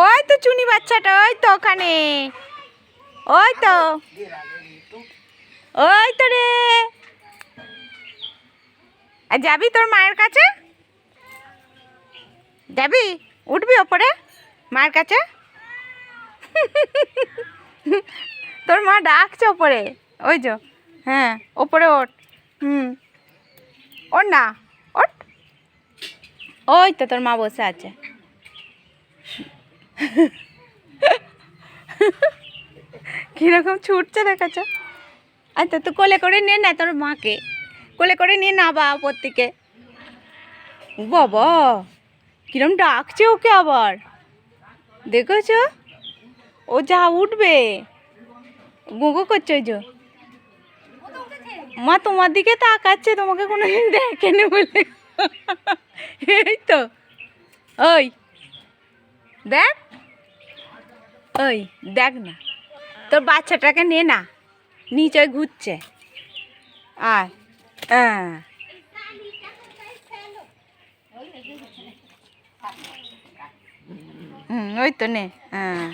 ওই তো চুনি বাচ্চাটা, ওই তো ওখানে। ওই তো। ওই তো রে। যাবি তোর মায়ের কাছে? যাবি? উঠবি ওপরে মায়ের কাছে? তোর মা ডাকছে ওপরে। ওই যো হ্যাঁ ওপরে ওঠ। হুম। ওর না, ওঠ। ওই তো তোর মা বসে আছে। কীরকম ছুটছে দেখাচ্ছ? আচ্ছা তো কোলে করে নে না তোর মাকে। কোলে করে নিয়ে না বা ও বাবা, কিরম ডাকছে ওকে আবার। দেখেছ? ও যা উঠবে। গুগো করছে ওই মা, তোমার দিকে তাকাচ্ছে, তোমাকে কোনোদিন দেখেনি বলে। এই তো। ওই। দেখ। ওই, দেখ না। তোর বাচ্চাটাকে নে না। নিচয় ঘুরছে। আর হ্যাঁ। ওই তো নে। হ্যাঁ।